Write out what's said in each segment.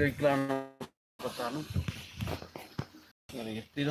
எப்படி வைக்கலாம்னு பார்த்தாலும் வேறு எப்படி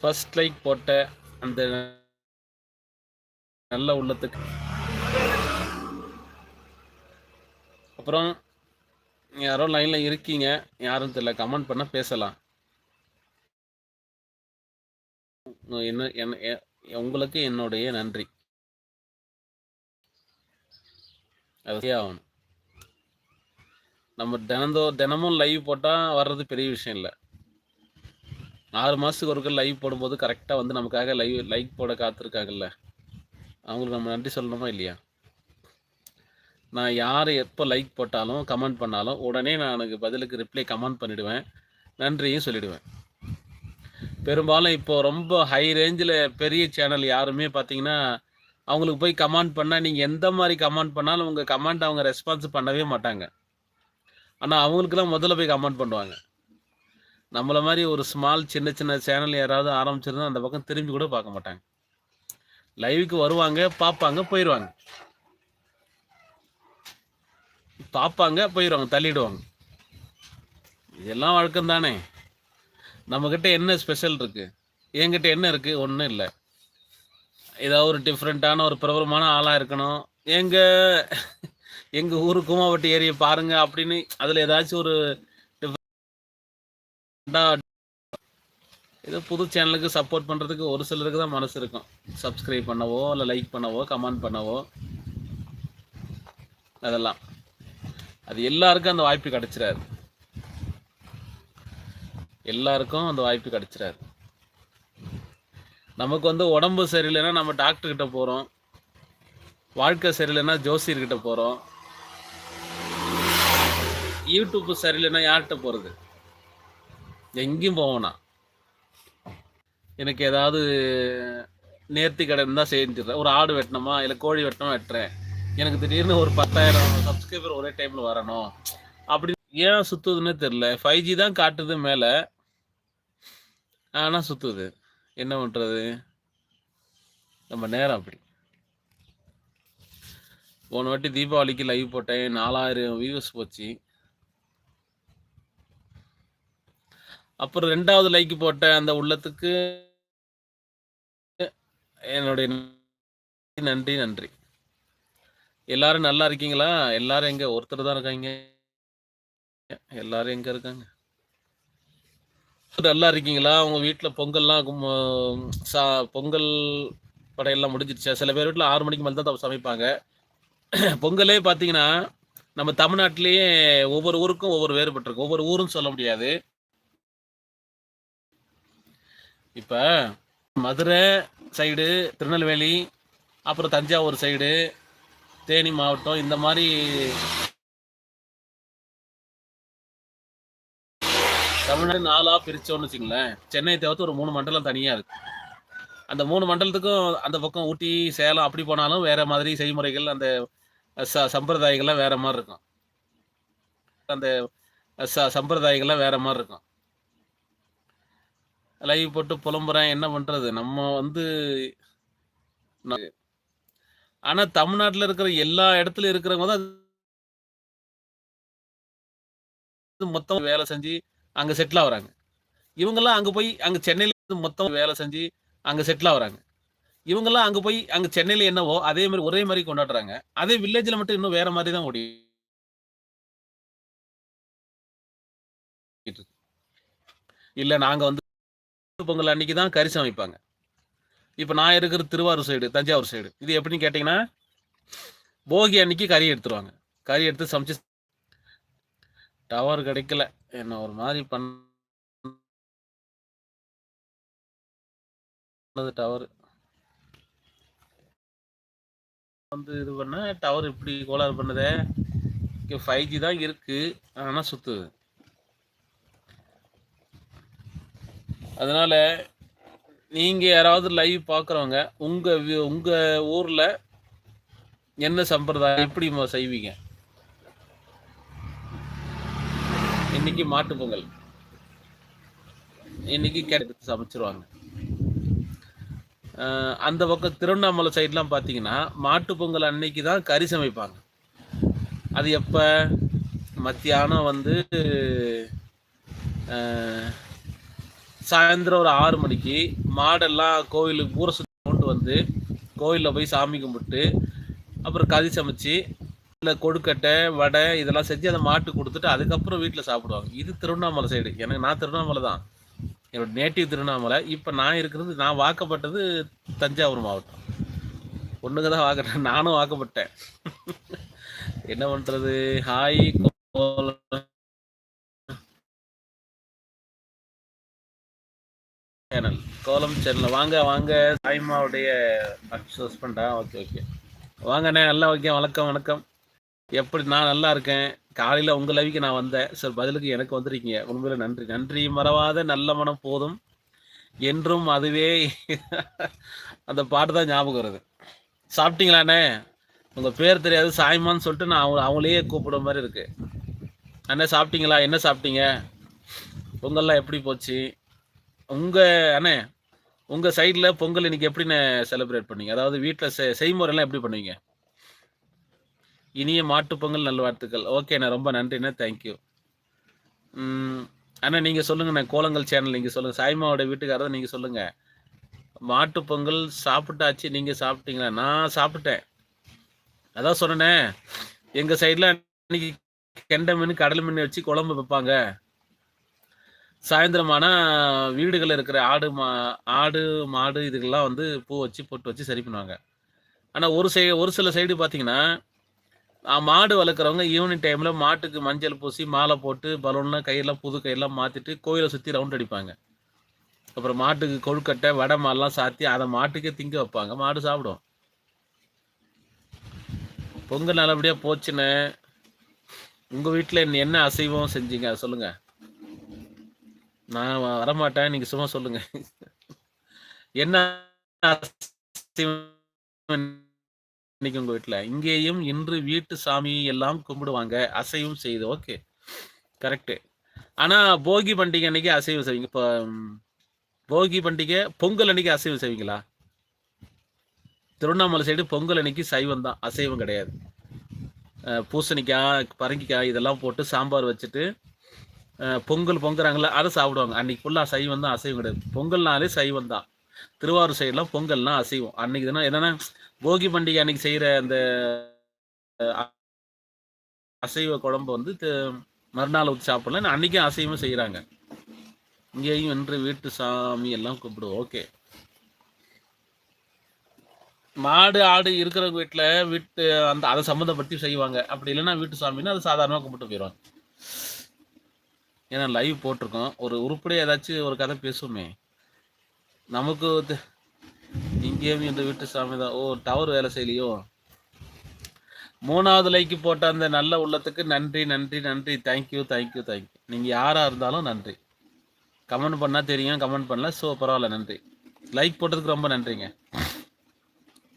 ஃபர்ஸ்ட் லைக் போட்ட அந்த நல்ல உள்ளத்துக்கு. அப்புறம் யாரோ லைனில் இருக்கீங்க. யாரும் தெரியல. கமெண்ட் பண்ண பேசலாம். என்ன என்ன எ- உங்களுக்கு என்னுடைய நன்றி. அதே ஆகணும். நம்ம தினந்தோ தினமும் லைவ் போட்டால் வர்றது பெரிய விஷயம் இல்லை. ஆறு மாதத்துக்கு ஒருக்க லைவ் போடும்போது கரெக்டாக வந்து நமக்காக லைவ் லைக் போட காத்திருக்காங்கல்ல. அவங்களுக்கு நம்ம நன்றி சொல்லணுமா இல்லையா? நான் யார் எப்போ லைக் போட்டாலும் கமெண்ட் பண்ணாலும் உடனே நான் எனக்கு பதிலுக்கு ரிப்ளை கமெண்ட் பண்ணிவிடுவேன் நன்றியும் சொல்லிவிடுவேன் பெரும்பாலும் இப்போ ரொம்ப ஹை ரேஞ்சில் பெரிய சேனல் யாருமே பார்த்தீங்கன்னா அவங்களுக்கு போய் கமெண்ட் பண்ணால் நீங்கள் எந்த மாதிரி கமெண்ட் பண்ணாலும் உங்கள் கமெண்ட் அவங்க ரெஸ்பான்ஸ் பண்ணவே மாட்டாங்க. ஆனால் அவங்களுக்குலாம் முதல்ல போய் கமெண்ட் பண்ணுவாங்க. நம்மளை மாதிரி ஒரு ஸ்மால் சின்ன சின்ன சேனல் யாராவது ஆரம்பிச்சிருந்தா அந்த பக்கம் திரும்பி கூட பார்க்க மாட்டாங்க. லைவுக்கு வருவாங்க பார்ப்பாங்க போயிடுவாங்க பார்ப்பாங்க போயிடுவாங்க தள்ளிடுவாங்க. இதெல்லாம் வழக்கம் தானே நம்மக்கிட்ட என்ன ஸ்பெஷல் இருக்குது என்கிட்ட என்ன இருக்குது ஒன்றும் இல்லை. ஏதாவது ஒரு டிஃப்ரெண்ட்டான ஒரு பிரபலமான ஆளாக இருக்கணும். எங்கள் எங்கள் ஊர் கூமாவட்டி ஏரியை பாருங்கள் அப்படின்னு அதில் ஏதாச்சும் ஒரு ஏதோ புது சேனலுக்கு சப்போர்ட் பண்ணுறதுக்கு ஒரு சிலருக்கு தான் மனசு இருக்கும். சப்ஸ்கிரைப் பண்ணவோ இல்லை லைக் பண்ணவோ கமெண்ட் பண்ணவோ அதெல்லாம். அது எல்லாருக்கும் அந்த வாய்ப்பு கிடைச்சிடாது. எல்லாருக்கும் அந்த வாய்ப்பு கிடைச்சிடாது. நமக்கு வந்து உடம்பு சரியில்லைன்னா நம்ம டாக்டர் கிட்ட போகிறோம் வாழ்க்கை சரியில்லைன்னா ஜோசியர்கிட்ட போகிறோம் யூடியூப் சரியில்லைன்னா யார்கிட்ட போகிறது எங்கேயும் போவேனா எனக்கு ஏதாவது நேர்த்தி கடன் தான் செஞ்சிடுறேன். ஒரு ஆடு வெட்டணுமா இல்லை கோழி வெட்டணுமா வெட்டுறேன். எனக்கு திடீர்னு ஒரு பத்தாயிரம் சப்ஸ்கிரைபர் ஒரே டைமில் வரணும். அப்படி ஏன் சுற்றுதுன்னே தெரில ஃபைவ் ஜி தான் காட்டுது மேலே. ஆனால் சுற்றுது என்ன பண்ணுறது நம்ம நேரம் அப்படி. போன வாட்டி தீபாவளிக்கு லைவ் போட்டேன். நாலாயிரம் வியூஸ் போச்சு. அப்புறம் ரெண்டாவது லைக் போட்ட அந்த உள்ளத்துக்கு என்னுடைய நன்றி நன்றி எல்லாரும் நல்லா இருக்கீங்களா? எல்லாரும் எங்க? ஒருத்தர் தான் இருக்காங்க. எல்லாரும் எங்க இருக்காங்க? நல்லா இருக்கீங்களா? உங்க வீட்டுல பொங்கல்லாம் சா- பொங்கல் படையெல்லாம் முடிஞ்சிருச்சா? சில பேர் வீட்டுல ஆறு மணிக்கு மேல தான் சமைப்பாங்க. பொங்கலே பாத்தீங்கன்னா நம்ம தமிழ்நாட்டிலேயே ஒவ்வொரு ஊருக்கும் ஒவ்வொரு வேறுபட்டிருக்கு. ஒவ்வொரு ஊரும் சொல்ல முடியாது. இப்போ மதுரை சைடு திருநெல்வேலி அப்புறம் தஞ்சாவூர் சைடு தேனி மாவட்டம் இந்த மாதிரி தமிழ்நாடு நாலா பிரிச்சோன்னு வச்சுங்களேன் சென்னை தவிர்த்து ஒரு மூணு மண்டலம் தனியாக இருக்கு. அந்த மூணு மண்டலத்துக்கும் அந்த பக்கம் ஊட்டி சேலம் அப்படி போனாலும் வேற மாதிரி செய்முறைகள் அந்த ச சம்பிரதாயங்கள்லாம் வேற மாதிரி இருக்கும். அந்த ச சம்பிரதாயங்கள்லாம் வேற மாதிரி இருக்கும். லைவ் போட்டு புலம்புறேன். என்ன பண்றது? நம்ம வந்து ஆனா தமிழ்நாட்டுல இருக்கிற எல்லா இடத்துல இருக்கிறவங்க தான் மொத்தம் வேலை செஞ்சு அங்க செட்டில் ஆகுறாங்க. இவங்கெல்லாம் அங்க போய் அங்க சென்னையில இருந்து மொத்தம் வேலை செஞ்சு அங்க செட்டில் ஆகுறாங்க. இவங்கெல்லாம் அங்க போய் அங்க சென்னையில என்னவோ அதே மாதிரி ஒரே மாதிரி கொண்டாடுறாங்க. அதே வில்லேஜ்ல மட்டும் இன்னும் வேற மாதிரி தான் ஓடி இல்ல நாங்க வந்து பொங்கல் அன்னைக்கு தான் கறி சமைப்பாங்க. இப்போ நான் இருக்கிற திருவாரூர் சைடு தஞ்சாவூர் சைடு இது எப்படின்னு கேட்டிங்கன்னா போகி அன்னைக்கு கறி எடுத்துருவாங்க. கறி எடுத்து சமைச்சு டவர் கிடைக்கல. என்ன ஒரு மாதிரி பண்ணது டவர். வந்து இது பண்ண டவர் இப்படி கோளாறு பண்ணதே. ஃபைவ் ஜி தான் இருக்குது ஆனால் சுற்றுது அதனால நீங்கள் யாராவது லைவ் பார்க்குறவங்க உங்கள் உங்கள் ஊரில் என்ன சம்பிரதாயம் எப்படி செய்வீங்க? இன்னைக்கு மாட்டு பொங்கல். இன்னைக்கு கேட்டு சமைச்சிருவாங்க. அந்த பக்கம் திருவண்ணாமலை சைட்லாம் பார்த்தீங்கன்னா மாட்டு பொங்கல் அன்னைக்கு தான் கறி சமைப்பாங்க. அது எப்போ? மத்தியானம் வந்து சாயந்தரம் ஒரு ஆறு மணிக்கு மாடெல்லாம் கோயிலுக்கு ஊரை சுற்றி கொண்டு வந்து கோயிலில் போய் சாமி கும்பிட்டு அப்புறம் கறி சமைச்சு இல்லை கொழுக்கட்டை வடை இதெல்லாம் செஞ்சு அந்த மாட்டு கொடுத்துட்டு அதுக்கப்புறம் வீட்டில் சாப்பிடுவாங்க. இது திருவண்ணாமலை சைடு எனக்கு நான் திருவண்ணாமலை தான். என்னோட நேட்டிவ் திருவண்ணாமலை. இப்போ நான் இருக்கிறது நான் வாக்கப்பட்டது தஞ்சாவூர் மாவட்டம். ஒன்றுக்கு தான் வாக்கட்டேன் நானும் வாக்கப்பட்டேன். என்ன பண்ணுறது ஹாய் சேனல் கோலம் சேனல் வாங்க வாங்க. சாய்மாவுடைய ஹஸ்பண்டா ஓகே ஓகே வாங்கண்ணே நல்லா ஓகே வணக்கம் வணக்கம். எப்படி நான் நல்லா இருக்கேன். காலையில் உங்கள் லவிக்கு நான் வந்தேன். சார் பதிலுக்கு எனக்கு வந்துருக்கீங்க. உண்மையில் நன்றி. நன்றி. மறவாத நல்ல மனம் போதும். என்றும் அதுவே அந்த பாட்டு தான் ஞாபகம் வருது. சாப்பிட்டீங்களாண்ணே உங்கள் பேர் தெரியாது. சாய்மான்னு சொல்லிட்டு நான் அவங்க அவங்களையே கூப்பிடுற மாதிரி இருக்குது அண்ணே சாப்பிட்டீங்களா? என்ன சாப்பிட்டீங்க? பொங்கல்லாம் எப்படி போச்சு? உங்கள் அண்ணே உங்கள் சைடில் பொங்கல் இன்னைக்கு எப்படின்னு செலிப்ரேட் பண்ணீங்க? அதாவது வீட்டில் செ செய்முறைலாம் எப்படி பண்ணுவீங்க? இனிய மாட்டு பொங்கல் நல்வாழ்த்துக்கள் ஓகேண்ணே ரொம்ப நன்றிண்ணே. தேங்க்யூ அண்ணா நீங்கள் சொல்லுங்கண்ணே. கோலங்கள் சேனல் நீங்கள் சொல்லுங்கள் சாய்மாவோட வீட்டுக்காரதை நீங்கள் சொல்லுங்கள் மாட்டு பொங்கல் சாப்பிட்டாச்சு நீங்கள் சாப்பிட்டீங்களா? நான் சாப்பிட்டேன். அதான் சொன்னேன் எங்கள் சைடில் அன்னைக்கு கெண்டை மீன் கடல் மீன் வச்சு குழம்பு வைப்பாங்க. சாயந்தரமானா வீடுகளில் இருக்கிற ஆடு மா ஆடு மாடு இதுக்கெல்லாம் வந்து பூ வச்சு பொட்டு வச்சு சரி பண்ணுவாங்க. ஆனால் ஒரு சை ஒரு சில சைடு பார்த்தீங்கன்னா மாடு வளர்க்குறவங்க ஈவினிங் டைமில் மாட்டுக்கு மஞ்சள் பூசி மாலை போட்டு பலூன்லாம் கையெல்லாம் புது கையெல்லாம் மாற்றிட்டு கோயிலை சுற்றி ரவுண்ட் அடிப்பாங்க. அப்புறம் மாட்டுக்கு கொழுக்கட்டை வடை மாலாம் சாத்தி அதை மாட்டுக்கே திங்க வைப்பாங்க. மாடு சாப்பிடும். பொங்கல் நல்லபடியாக போச்சுன்னு உங்கள் வீட்டில் என்ன அசைவம் செஞ்சீங்க? சொல்லுங்கள் நான் வரமாட்டேன். நீங்கள் சும்மா சொல்லுங்கள் என்ன அசைவம் இன்னைக்கு உங்கள் வீட்டில் இங்கேயும் இன்று வீட்டு சாமி எல்லாம் கும்பிடுவாங்க. அசைவம் செய்து. ஓகே. கரெக்டு ஆனால் போகி பண்டிகை அன்னைக்கு அசைவம் செய்வீங்க. இப்போ போகி பண்டிகை பொங்கல் அன்னைக்கு அசைவு செய்வீங்களா? திருவண்ணாமலை சைடு பொங்கல் அன்னைக்கு சைவம் தான். அசைவம் கிடையாது. பூசணிக்காய் பரங்கிக்காய் இதெல்லாம் போட்டு சாம்பார் வச்சுட்டு பொங்கல் பொங்குறாங்களே அதை சாப்பிடுவாங்க. அன்னைக்கு ஃபுல்லாக சைவம் தான் அசைவம் கிடையாது. பொங்கல்னாலே சைவம் தான் திருவாரூர் சைடெலாம் பொங்கல்லாம் அசைவம். அன்னைக்கு தானே என்னன்னா போகி பண்டிகை அன்னைக்கு செய்கிற அந்த அசைவ குழம்பு வந்து மறுநாள் ஊற்றி சாப்பிடலாம். அன்னைக்கும் அசைவம் செய்கிறாங்க இங்கேயும் என்று வீட்டு சாமி எல்லாம் கூப்பிடுவோம் ஓகே. மாடு ஆடு இருக்கிறவங்க வீட்டில் வீட்டு அந்த அதை சம்மந்தப்படுத்தி செய்வாங்க. அப்படி இல்லைன்னா வீட்டு சாமின்னா அது சாதாரணமாக கும்பிட்டு போயிடுவாங்க. ஏன்னா லைவ் போட்டிருக்கோம். ஒரு உருப்படியாக ஏதாச்சும் ஒரு கதை பேசுவோமே. நமக்கு இங்கேயும் இந்த வீட்டு சாமி தான். ஓ டவர் வேலை செய்யலையோ? மூணாவது லைக்கு போட்ட அந்த நல்ல உள்ளத்துக்கு நன்றி நன்றி நன்றி. தேங்க்யூ தேங்க்யூ தேங்க்யூ நீங்கள் யாராக இருந்தாலும் நன்றி. கமெண்ட் பண்ணால் தெரியும் கமெண்ட் பண்ணல ஸோ பரவாயில்ல நன்றி. லைக் போட்டதுக்கு ரொம்ப நன்றிங்க.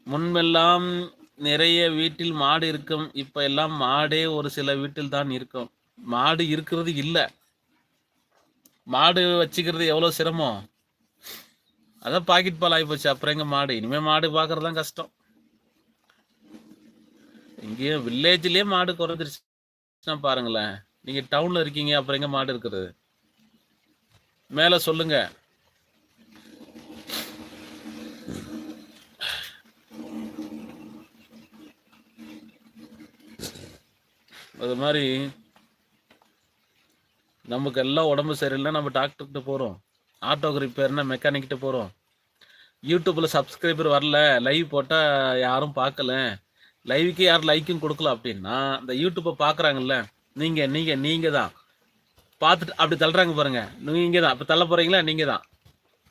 முன்பெல்லாம் நிறைய வீட்டில் மாடு இருக்கும். இப்போ எல்லாம் மாடே ஒரு சில வீட்டில் தான் இருக்கும். மாடு இருக்கிறது இல்லை. மாடு வச்சுக்கிறது எவ்வளோ சிரமம்? அதான் பாக்கெட் பால் ஆகி போச்சு. அப்புறம் எங்க மாடு? இனிமேல் மாடு பார்க்கறது தான் கஷ்டம். இங்கேயும் வில்லேஜ்லேயே மாடு குறைஞ்சிருச்சுன்னா பாருங்களேன். நீங்கள் டவுனில் இருக்கீங்க அப்புறம் எங்கே மாடு இருக்கிறது? மேலே சொல்லுங்க. அது மாதிரி நமக்கு எல்லாம் உடம்பு சரியில்லைன்னா நம்ம டாக்டர்கிட்ட போகிறோம் ஆட்டோக்கு ரிப்பேர்னா மெக்கானிக்கிட்ட போகிறோம் யூடியூப்பில் சப்ஸ்கிரைபர் வரல லைவ் போட்டால் யாரும் பார்க்கல. லைவுக்கு யாரும் லைக்கும் கொடுக்கல அப்படின்னா இந்த யூடியூப்பை பார்க்குறாங்கல்ல நீங்கள் நீங்கள் நீங்கள் தான். பார்த்துட்டு அப்படி தள்ளுறாங்க பாருங்கள் நீங்கள் தான். அப்போ தள்ள போகிறீங்களா நீங்கள் தான்?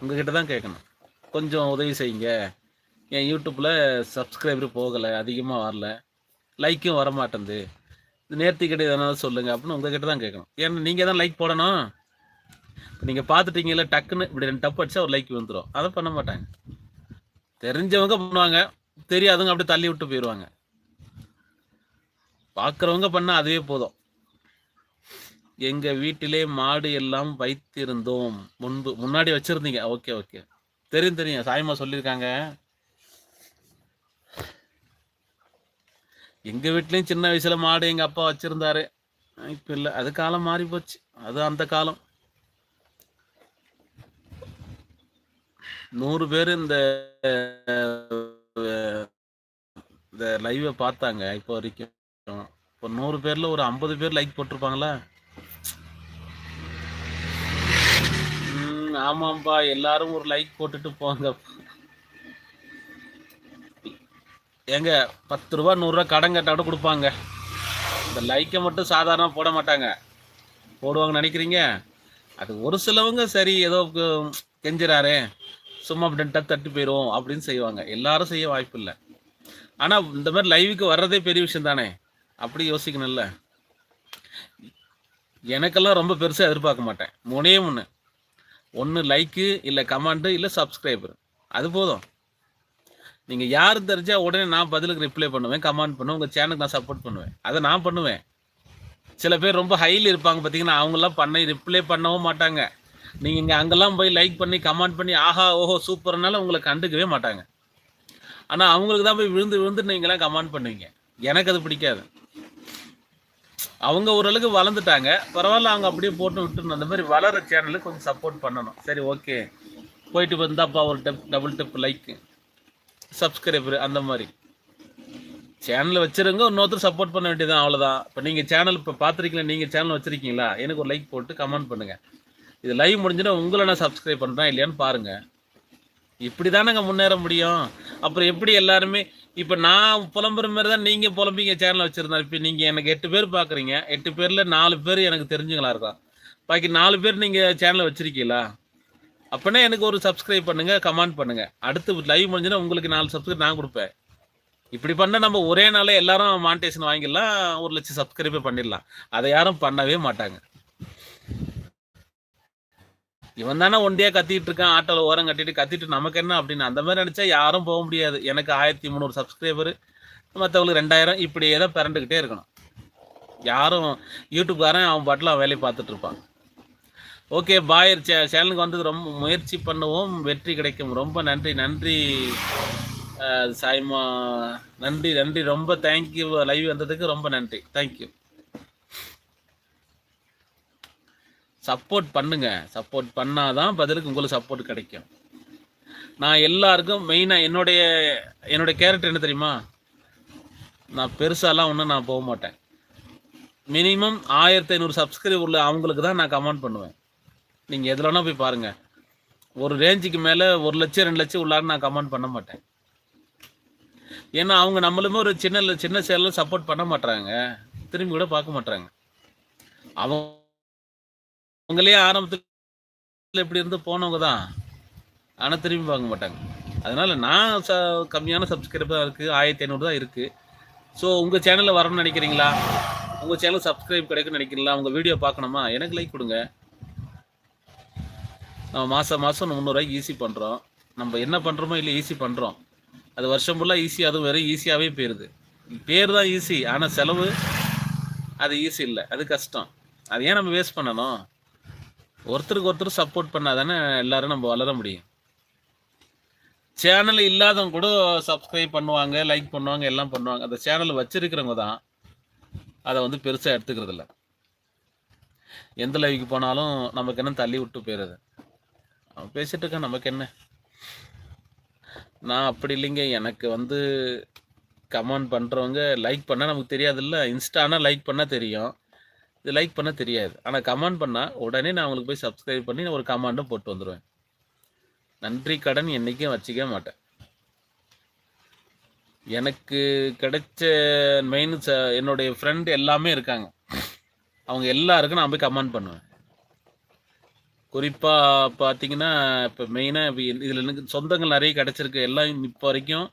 உங்ககிட்ட தான் கேட்கணும். கொஞ்சம் உதவி செய்யுங்க. என் யூடியூப்பில் சப்ஸ்கிரைபர் போகலை அதிகமாக வரல. லைக்கும் வர நேர்த்தி கிட்ட எதனால சொல்லுங்கள் அப்படின்னு உங்ககிட்ட தான் கேட்கணும். ஏன்னா நீங்கள் தான் லைக் போடணும். இப்போ நீங்கள் பார்த்துட்டீங்கல்ல டக்குன்னு இப்படி ரெண்டு டப் அடிச்சா ஒரு லைக் வந்துடும் அதை பண்ண மாட்டாங்க. தெரிஞ்சவங்க பண்ணுவாங்க. தெரியாதவங்க அப்படியே தள்ளி விட்டு போயிடுவாங்க. பார்க்குறவங்க பண்ணால் அதுவே போதும். எங்கள் வீட்டிலே மாடு எல்லாம் வைத்திருந்தோம். முன்பு முன்னாடி வச்சுருந்தீங்க. Okay okay. தெரியும் தெரியும். சாயமா சொல்லியிருக்காங்க. எங்கள் வீட்லேயும் சின்ன வயசில் மாடு எங்கள் அப்பா வச்சுருந்தாரு. இப்போ இல்லை. அது காலம் மாறி போச்சு. அது அந்த காலம். நூறு பேர் இந்த இந்த லைவை பார்த்தாங்க இப்போ வரைக்கும். இப்போ நூறு பேர்ல ஒரு ஐம்பது பேர் லைக் போட்டிருப்பாங்களா? ஆமாம்பா. எல்லாரும் ஒரு லைக் போட்டுட்டு போங்க. ஏங்க பத்து ரூபா நூறுரூவா கடன் கேட்டால் கூட கொடுப்பாங்க. இந்த லைக்கை மட்டும் சாதாரணமாக போட மாட்டாங்க. போடுவாங்கன்னு நினைக்கிறீங்க? அது ஒரு சிலவங்க சரி ஏதோ கு- கெஞ்சுறாரே. சும்மா அப்படின்ட்டா தட்டி போயிடும் அப்படின்னு செய்வாங்க. எல்லாரும் செய்ய வாய்ப்பு இல்லை. ஆனால் இந்த மாதிரி லைவுக்கு வர்றதே பெரிய விஷயம் தானே? அப்படி யோசிக்கணும்ல. எனக்கெல்லாம் ரொம்ப பெருசாக எதிர்பார்க்க மாட்டேன். மூணே ஒன்று ஒன்று லைக்கு இல்லை கமெண்ட்டு இல்லை சப்ஸ்கிரைபர் அது போதும். நீங்கள் யார் தெரிஞ்சா உடனே நான் பதிலுக்கு ரிப்ளை பண்ணுவேன் கமெண்ட் பண்ணுவேன் உங்கள் சேனலுக்கு நான் சப்போர்ட் பண்ணுவேன். அதை நான் பண்ணுவேன். சில பேர் ரொம்ப ஹையில் இருப்பாங்க பார்த்தீங்கன்னா அவங்கெல்லாம் பண்ண ரிப்ளை பண்ணவும் மாட்டாங்க. நீங்கள் இங்கே அங்கெல்லாம் போய் லைக் பண்ணி கமெண்ட் பண்ணி ஆஹா ஓஹோ சூப்பர்னால உங்களை கண்டுக்கவே மாட்டாங்க. ஆனால் அவங்களுக்கு தான் போய் விழுந்து விழுந்து நீங்களாம் கமெண்ட் பண்ணுவீங்க. எனக்கு அது பிடிக்காது. அவங்க ஓரளவுக்கு வளர்ந்துட்டாங்க. பரவாயில்ல அவங்க அப்படியே போட்டு விட்டுணும் அந்த மாதிரி வளர சேனலுக்கு கொஞ்சம் சப்போர்ட் பண்ணணும். சரி ஓகே போயிட்டு வந்தாப்பா ஒரு டெப் டபுள் டெப் லைக்கு சப்ஸ்கிரைபர் அந்த மாதிரி. சேனல் வச்சிருங்க இன்னொருத்தர் சப்போர்ட் பண்ண வேண்டியதான் அவ்வளோதான் இப்போ நீங்கள் சேனல் இப்போ பார்த்துருக்கீங்களா நீங்கள் சேனல் வச்சுருக்கீங்களா? எனக்கு ஒரு லைக் போட்டு கமெண்ட் பண்ணுங்கள் இது லைவ் முடிஞ்சுன்னா உங்களை நான் சப்ஸ்கிரைப் பண்ணுறேன் இல்லையான்னு பாருங்கள் இப்படி தானேங்க முன்னேற முடியும். அப்புறம் எப்படி எல்லாருமே இப்போ நான் புலம்புற மாதிரி தான் நீங்கள் புலம்பிங்க சேனல் வச்சுருந்தா. இப்போ நீங்கள் எனக்கு எட்டு பேர் பார்க்குறீங்க எட்டு பேரில் நாலு பேர் எனக்கு தெரிஞ்சுங்களா இருக்கும் பாக்கி நாலு பேர் நீங்கள் சேனலை வச்சுருக்கீங்களா? அப்போனா எனக்கு ஒரு சப்ஸ்கிரைப் பண்ணுங்கள் கமெண்ட் பண்ணுங்கள் அடுத்து லைவ் முடிஞ்சுன்னா உங்களுக்கு நாலு சப்ஸ்கிரைப் நான் கொடுப்பேன். இப்படி பண்ணால் நம்ம ஒரே நாளே எல்லாரும் மானிட்டேஷன் வாங்கிடலாம் ஒரு லட்சம் சப்ஸ்கிரைபே பண்ணிடலாம். அதை யாரும் பண்ணவே மாட்டாங்க. இவன் தானே ஒண்டியா கத்திட்டு இருக்கான் ஆட்டோல ஓரம் கட்டிட்டு கத்திட்டு நமக்கு என்ன அப்படின்னு அந்த மாதிரி நினைச்சா யாரும் போக முடியாது. எனக்கு ஆயிரத்தி முந்நூறு சப்ஸ்கிரைபர் மற்றவங்களுக்கு ரெண்டாயிரம் இப்படியே தான் பிறண்டுக்கிட்டே இருக்கணும். யாரும் யூடியூப்காரன் அவன் பாட்டில் அவன் வேலையை பார்த்துட்டு இருப்பான். ஓகே பாய் சே சேனலுக்கு வந்தது ரொம்ப முயற்சி பண்ணுவோம். வெற்றி கிடைக்கும். ரொம்ப நன்றி நன்றி. சாய்மா நன்றி நன்றி. ரொம்ப தேங்க்யூ லைவ் வந்ததுக்கு ரொம்ப நன்றி. தேங்க்யூ சப்போர்ட் பண்ணுங்க. சப்போர்ட் பண்ணாதான் பதிலுக்கு உங்களுக்கு சப்போர்ட் கிடைக்கும். நான் எல்லாருக்கும் மெயினாக என்னுடைய என்னுடைய கேரக்டர் என்ன தெரியுமா? நான் பெருசாலாம் ஒன்றும் நான் போக மாட்டேன் மினிமம் ஆயிரத்தி ஐநூறு சப்ஸ்கிரைபர் உள்ள அவங்களுக்கு தான் நான் கமெண்ட் பண்ணுவேன். நீங்கள் எதுலனா போய் பாருங்கள் ஒரு ரேஞ்சுக்கு மேலே ஒரு லட்சம் ரெண்டு லட்சம் உள்ளார நான் கமெண்ட் பண்ண மாட்டேன். ஏன்னா அவங்க நம்மளுமே ஒரு சின்ன சின்ன சேலம் சப்போர்ட் பண்ண மாட்டாங்க திரும்பி கூட பார்க்க மாட்டாங்க அவங்க அவங்களே ஆரம்பத்தில் எப்படி இருந்து போனவங்க தான். ஆனால் திரும்பி பார்க்க மாட்டாங்க. அதனால் நான் ச கம்மியான சப்ஸ்கிரைபர் தான் இருக்குது ஆயிரத்தி ஐநூறு தான் இருக்குது ஸோ உங்கள் சேனலில் வரணும்னு நினைக்கிறீங்களா? உங்கள் சேனல் சப்ஸ்கிரைப் கிடைக்கும்னு நினைக்கிறீங்களா? உங்கள் வீடியோ பார்க்கணுமா? எனக்கு லைக் கொடுங்க. நம்ம மாதம் மாதம் முந்நூறுரூவாய்க்கு ஈஸி பண்ணுறோம் நம்ம என்ன பண்ணுறோமோ இல்லை ஈஸி பண்ணுறோம் அது வருஷம் ஃபுல்லாக ஈஸி அதுவும் வெறும் ஈஸியாகவே போயிடுது பேர் தான் ஈஸி ஆனால் செலவு அது ஈஸி இல்லை. அது கஷ்டம். அது ஏன் நம்ம வேஸ்ட் பண்ணணும்? ஒருத்தருக்கு ஒருத்தர் சப்போர்ட் பண்ணால் தானே எல்லோரும் நம்ம வளர முடியும். சேனல் இல்லாதவங்க கூட சப்ஸ்கிரைப் பண்ணுவாங்க லைக் பண்ணுவாங்க எல்லாம் பண்ணுவாங்க. அந்த சேனல் வச்சிருக்கிறவங்க தான் அதை வந்து பெருசாக எடுத்துக்கிறது இல்லை எந்த லைவுக்கு போனாலும் நமக்கு என்ன தள்ளி விட்டு போயிடுது அவன் பேசிட்டு இருக்கான் நமக்கு என்ன? நான் அப்படி இல்லைங்க. எனக்கு வந்து கமெண்ட் பண்ணுறவங்க லைக் பண்ணால் நமக்கு தெரியாதுல்ல. இன்ஸ்டானா லைக் பண்ணால் தெரியும். இது லைக் பண்ண தெரியாது. ஆனால் கமெண்ட் பண்ணால் உடனே நான் அவங்களுக்கு போய் சப்ஸ்கிரைப் பண்ணி நான் ஒரு கமெண்ட்டும் போட்டு வந்துடுவேன் நன்றி கடன் என்றைக்கும் வச்சுக்க மாட்டேன். எனக்கு கிடைச்ச மெயின் என்னுடைய ஃப்ரெண்டு எல்லாமே இருக்காங்க. அவங்க எல்லாருக்கும் நான் போய் கமெண்ட் பண்ணுவேன் நீங்கள் எதுலனா போய் பாருங்கள் குறிப்பாக பார்த்தீங்கன்னா இப்போ மெயினாக இப்போ இதில் எனக்கு சொந்தங்கள் நிறைய கிடச்சிருக்கு. எல்லாம் இப்போ வரைக்கும்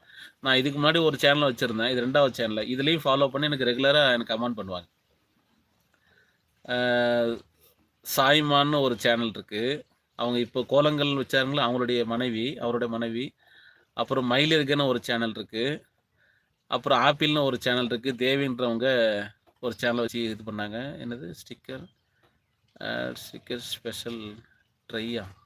நான் இதுக்கு முன்னாடி ஒரு சேனல் வச்சுருந்தேன். இது ரெண்டாவது சேனலில் இதுலேயும் ஃபாலோ பண்ணி எனக்கு ரெகுலராக எனக்கு கமெண்ட் பண்ணுவாங்க. சாய்மான்னு ஒரு சேனல் இருக்குது அவங்க இப்போ கோலங்கள் வச்சாருங்களா அவங்களுடைய மனைவி அவருடைய மனைவி. அப்புறம் மயிலிருக்குன்னு ஒரு சேனல் இருக்குது அப்புறம் ஆப்பிள்னு ஒரு சேனல் இருக்குது தேவின்றவங்க ஒரு சேனலை வச்சு இது பண்ணாங்க. என்னது? Sticker sticker special 对呀、啊。